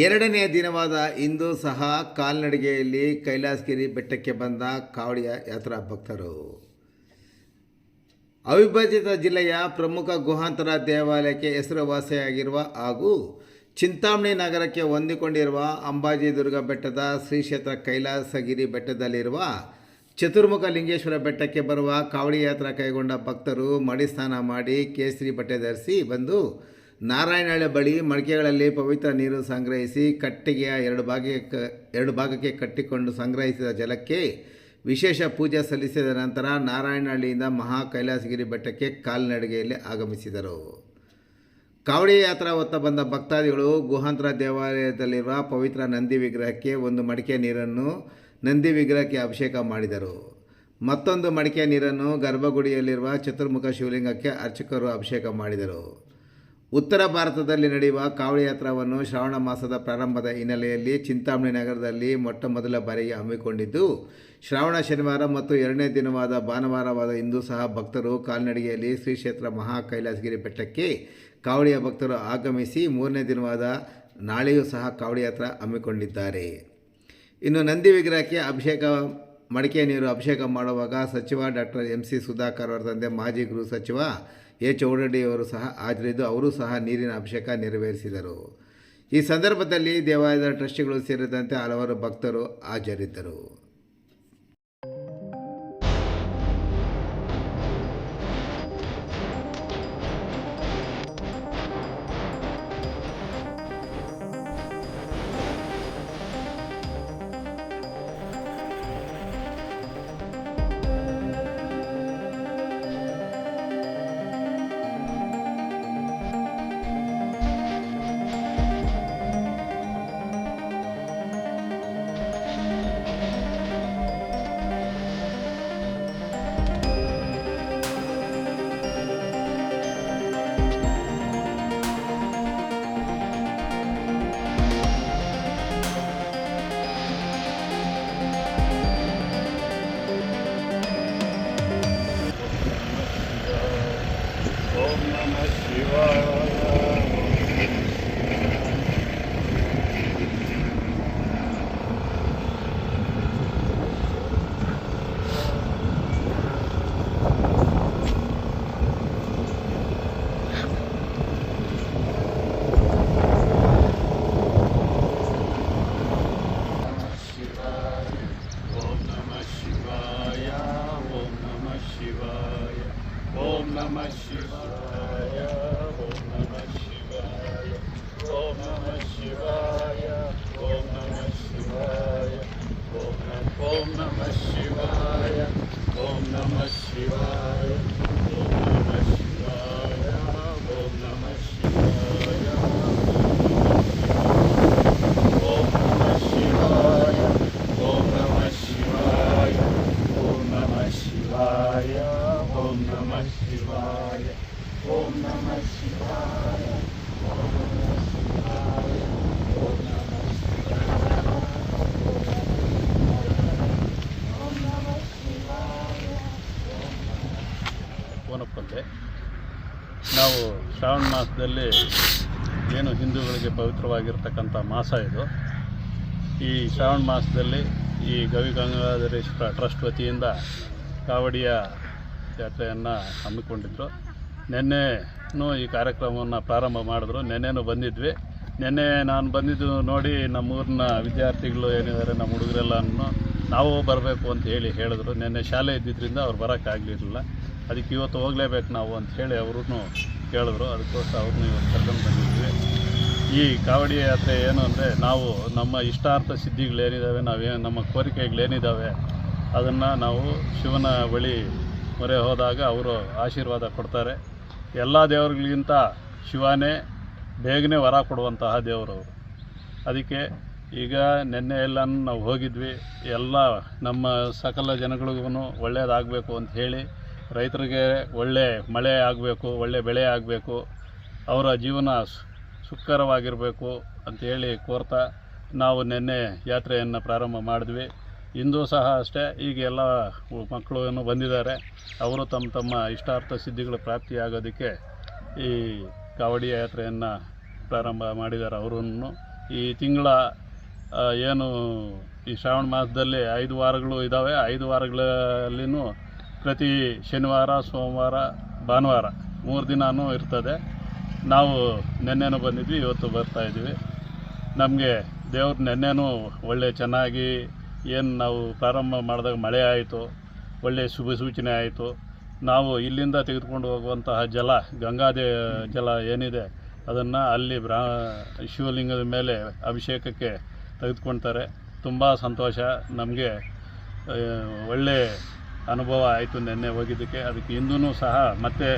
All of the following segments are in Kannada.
ಎರಡನೆಯ ದಿನವಾದ ಇಂದು ಸಹ ಕಾಲ್ನಡಿಗೆಯಲ್ಲಿ ಕೈಲಾಸಗಿರಿ ಬೆಟ್ಟಕ್ಕೆ ಬಂದ ಕಾವಡಿಯ ಯಾತ್ರಾ ಭಕ್ತರು. ಅವಿಭಜಿತ ಜಿಲ್ಲೆಯ ಪ್ರಮುಖ ಗುಹಾಂತರ ದೇವಾಲಯಕ್ಕೆ ಹೆಸರುವಾಸಿಯಾಗಿರುವ ಹಾಗೂ ಚಿಂತಾಮಣಿ ನಗರಕ್ಕೆ ಹೊಂದಿಕೊಂಡಿರುವ ಅಂಬಾಜಿ ದುರ್ಗ ಬೆಟ್ಟದ ಶ್ರೀ ಕ್ಷೇತ್ರ ಕೈಲಾಸಗಿರಿ ಬೆಟ್ಟದಲ್ಲಿರುವ ಚತುರ್ಮುಖ ಲಿಂಗೇಶ್ವರ ಬೆಟ್ಟಕ್ಕೆ ಬರುವ ಕಾವಡಿ ಯಾತ್ರಾ ಕೈಗೊಂಡ ಭಕ್ತರು ಮಡಿ ಸ್ನಾನ ಮಾಡಿ ಕೇಸರಿ ಬಟ್ಟೆ ಧರಿಸಿ ಬಂದು ನಾರಾಯಣಹಳ್ಳಿ ಬಳಿ ಮಡಿಕೆಗಳಲ್ಲಿ ಪವಿತ್ರ ನೀರು ಸಂಗ್ರಹಿಸಿ ಕಟ್ಟಿಗೆಯ ಎರಡು ಭಾಗಕ್ಕೆ ಎರಡು ಭಾಗಕ್ಕೆ ಕಟ್ಟಿಕೊಂಡು ಸಂಗ್ರಹಿಸಿದ ಜಲಕ್ಕೆ ವಿಶೇಷ ಪೂಜೆ ಸಲ್ಲಿಸಿದ ನಂತರ ನಾರಾಯಣಹಳ್ಳಿಯಿಂದ ಮಹಾ ಕೈಲಾಸಗಿರಿ ಬೆಟ್ಟಕ್ಕೆ ಕಾಲ್ನಡಿಗೆಯಲ್ಲಿ ಆಗಮಿಸಿದರು. ಕಾವಡಿ ಯಾತ್ರಾ ಹೊತ್ತ ಬಂದ ಭಕ್ತಾದಿಗಳು ಗುಹಾಂತರ ದೇವಾಲಯದಲ್ಲಿರುವ ಪವಿತ್ರ ನಂದಿ ವಿಗ್ರಹಕ್ಕೆ ಒಂದು ಮಡಿಕೆ ನೀರನ್ನು, ನಂದಿ ವಿಗ್ರಹಕ್ಕೆ ಅಭಿಷೇಕ ಮಾಡಿದರು. ಮತ್ತೊಂದು ಮಡಿಕೆ ನೀರನ್ನು ಗರ್ಭಗುಡಿಯಲ್ಲಿರುವ ಚತುರ್ಮುಖ ಶಿವಲಿಂಗಕ್ಕೆ ಅರ್ಚಕರು ಅಭಿಷೇಕ ಮಾಡಿದರು. ಉತ್ತರ ಭಾರತದಲ್ಲಿ ನಡೆಯುವ ಕಾವಡಿ ಯಾತ್ರಾವನ್ನು ಶ್ರಾವಣ ಮಾಸದ ಪ್ರಾರಂಭದ ಹಿನ್ನೆಲೆಯಲ್ಲಿ ಚಿಂತಾಮಣಿ ನಗರದಲ್ಲಿ ಮೊಟ್ಟ ಮೊದಲ ಬಾರಿಗೆ ಹಮ್ಮಿಕೊಂಡಿದ್ದು, ಶ್ರಾವಣ ಶನಿವಾರ ಮತ್ತು ಎರಡನೇ ದಿನವಾದ ಭಾನುವಾರವಾದ ಇಂದು ಸಹ ಭಕ್ತರು ಕಾಲ್ನಡಿಗೆಯಲ್ಲಿ ಶ್ರೀ ಕ್ಷೇತ್ರ ಮಹಾ ಕೈಲಾಸಗಿರಿ ಬೆಟ್ಟಕ್ಕೆ ಕಾವಳಿಯ ಭಕ್ತರು ಆಗಮಿಸಿ ಮೂರನೇ ದಿನವಾದ ನಾಳೆಯೂ ಸಹ ಕಾವಡಿ ಯಾತ್ರಾ ಹಮ್ಮಿಕೊಂಡಿದ್ದಾರೆ. ಇನ್ನು ನಂದಿ ವಿಗ್ರಹಕ್ಕೆ ಅಭಿಷೇಕ, ಮಡಿಕೆ ನೀರು ಅಭಿಷೇಕ ಮಾಡುವಾಗ ಸಚಿವ ಡಾಕ್ಟರ್ ಎಂ ಸಿ ಸುಧಾಕರ್ ಅವರ ತಂದೆ ಮಾಜಿ ಗೃಹ ಸಚಿವ ಎ ಚೌಡಡ್ಡಿಯವರು ಸಹ ಹಾಜರಿದ್ದು ಅವರು ಸಹ ನೀರಿನ ಅಭಿಷೇಕ ನೆರವೇರಿಸಿದರು. ಈ ಸಂದರ್ಭದಲ್ಲಿ ದೇವಾಲಯದ ಟ್ರಸ್ಟಿಗಳು ಸೇರಿದಂತೆ ಹಲವಾರು ಭಕ್ತರು ಹಾಜರಿದ್ದರು. much. ಪವಿತ್ರವಾಗಿರ್ತಕ್ಕಂಥ ಮಾಸ ಇದು. ಈ ಶ್ರಾವಣ ಮಾಸದಲ್ಲಿ ಈ ಗವಿ ಗಂಗಾಧರೇಶ್ವರ ಟ್ರಸ್ಟ್ ವತಿಯಿಂದ ಕಾವಡಿಯ ಯಾತ್ರೆಯನ್ನು ಹಮ್ಮಿಕೊಂಡಿದ್ದರು ನಿನ್ನೆನೂ ಈ ಕಾರ್ಯಕ್ರಮವನ್ನು ಪ್ರಾರಂಭ ಮಾಡಿದ್ರು. ನಿನ್ನೆನೂ ಬಂದಿದ್ವಿ. ನಿನ್ನೆ ನಾನು ಬಂದಿದ್ದು ನೋಡಿ ನಮ್ಮೂರಿನ ವಿದ್ಯಾರ್ಥಿಗಳು ಏನಿದ್ದಾರೆ, ನಮ್ಮ ಹುಡುಗರೆಲ್ಲನೂ ನಾವು ಬರಬೇಕು ಅಂತ ಹೇಳಿ ಹೇಳಿದ್ರು. ನಿನ್ನೆ ಶಾಲೆ ಇದ್ದಿದ್ದರಿಂದ ಅವ್ರು ಬರೋಕ್ಕಾಗಲಿರಲಿಲ್ಲ. ಅದಕ್ಕೆ ಇವತ್ತು ಹೋಗಲೇಬೇಕು ನಾವು ಅಂತ ಹೇಳಿ ಅವ್ರೂ ಕೇಳಿದ್ರು. ಅದಕ್ಕೋಸ್ಕರ ಅವ್ರನ್ನೂ ಇವತ್ತು ಕರ್ಕೊಂಡು ಬಂದಿದ್ವಿ. ಈ ಕಾವಡಿ ಯಾತ್ರೆ ಏನು ಅಂದರೆ ನಾವು ನಮ್ಮ ಇಷ್ಟಾರ್ಥ ಸಿದ್ಧಿಗಳೇನಿದ್ದಾವೆ ನಾವೇನು ನಮ್ಮ ಕೋರಿಕೆಗಳೇನಿದ್ದಾವೆ ಅದನ್ನು ನಾವು ಶಿವನ ಬಳಿ ಮೊರೆ ಹೋದಾಗ ಅವರು ಆಶೀರ್ವಾದ ಕೊಡ್ತಾರೆ. ಎಲ್ಲ ದೇವರುಗಳಿಗಿಂತ ಶಿವನೇ ಬೇಗನೆ ವರ ಕೊಡುವಂತಹ ದೇವರು ಅವರು. ಅದಕ್ಕೆ ಈಗ ನಿನ್ನೆ ಎಲ್ಲ ನಾವು ಹೋಗಿದ್ವಿ. ಎಲ್ಲ ನಮ್ಮ ಸಕಲ ಜನಗಳಿಗೂ ಒಳ್ಳೆಯದಾಗಬೇಕು ಅಂತ ಹೇಳಿ ರೈತರಿಗೆ ಒಳ್ಳೆ ಮಳೆ ಆಗಬೇಕು, ಒಳ್ಳೆ ಬೆಳೆ ಆಗಬೇಕು. ಅವರ ಜೀವನ ಸುಖಕರವಾಗಿರಬೇಕು ಅಂತೇಳಿ ಕೋರ್ತಾ ನಾವು ನಿನ್ನೆ ಯಾತ್ರೆಯನ್ನು ಪ್ರಾರಂಭ ಮಾಡಿದ್ವಿ. ಇಂದು ಸಹ ಅಷ್ಟೇ, ಈಗ ಎಲ್ಲ ಮಕ್ಕಳು ಏನು ಬಂದಿದ್ದಾರೆ. ಅವರು ತಮ್ಮ ತಮ್ಮ ಇಷ್ಟಾರ್ಥ ಸಿದ್ಧಿಗಳು ಪ್ರಾಪ್ತಿಯಾಗೋದಕ್ಕೆ ಈ ಕಾವಡಿ ಯಾತ್ರೆಯನ್ನು ಪ್ರಾರಂಭ ಮಾಡಿದ್ದಾರೆ ಅವರನ್ನು. ಈ ತಿಂಗಳ ಏನು, ಈ ಶ್ರಾವಣ ಮಾಸದಲ್ಲಿ ಐದು ವಾರಗಳು ಇದ್ದಾವೆ ಐದು ವಾರಗಳಲ್ಲಿಯೂ ಪ್ರತಿ ಶನಿವಾರ, ಸೋಮವಾರ, ಭಾನುವಾರ ಮೂರು ದಿನವೂ ಇರ್ತದೆ. ನಾವು ನೆನ್ನೆನೂ ಬಂದಿದ್ವಿ, ಇವತ್ತು ಬರ್ತಾ ಇದ್ದೀವಿ. ನಮಗೆ ದೇವ್ರ ನೆನ್ನೆನೂ ಒಳ್ಳೆ ಚೆನ್ನಾಗಿ ಏನು ನಾವು ಪ್ರಾರಂಭ ಮಾಡಿದಾಗ ಮಳೆ ಆಯಿತು ಒಳ್ಳೆಯ ಶುಭ ಸೂಚನೆ ಆಯಿತು. ನಾವು ಇಲ್ಲಿಂದ ತೆಗೆದುಕೊಂಡು ಹೋಗುವಂತಹ ಜಲ, ಗಂಗಾದೇ ಜಲ ಏನಿದೆ, ಅದನ್ನು ಅಲ್ಲಿ ಬ್ರಾ, ಶಿವಲಿಂಗದ ಮೇಲೆ ಅಭಿಷೇಕಕ್ಕೆ ತೆಗೆದುಕೊಳ್ತಾರೆ ತುಂಬ ಸಂತೋಷ. ನಮಗೆ ಒಳ್ಳೆ ಅನುಭವ ಆಯಿತು ನೆನ್ನೆ ಹೋಗಿದ್ದಕ್ಕೆ. ಅದಕ್ಕೆ ಇಂದೂ ಸಹ ಮತ್ತೆ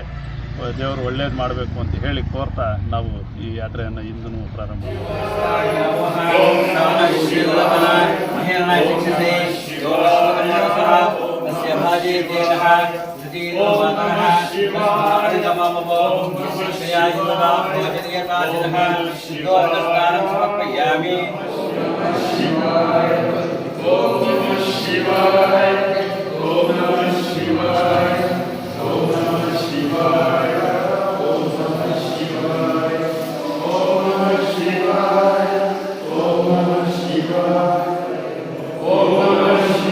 ದೇವರು ಒಳ್ಳೇದು ಮಾಡಬೇಕು ಅಂತ ಹೇಳಿ ಕೋರ್ತಾ ನಾವು ಈ ಯಾತ್ರೆಯನ್ನು ಇಂದೂ ಪ್ರಾರಂಭ ಮಾಡಿ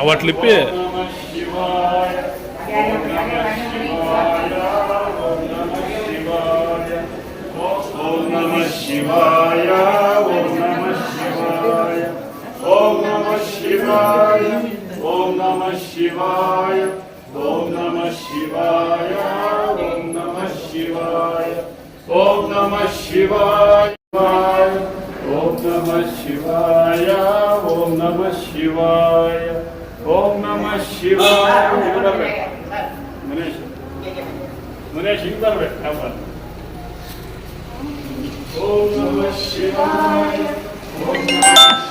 അവ ക്ലിപ്പ് ശിവായ ഓം നമ ശിവായ ഓം നമ ശിവായ ഓം നമ ശിവായ ഓം നമ ശിവായ ഓം നമ ശിവായ ഓം നമ ശിവായ ഓം നമ ശിവായ ഓം നമ ശിവായ ओम नमः शिवाय मनीष मनीष इन कर बैठ आप ओम नमः शिवाय ओम नमः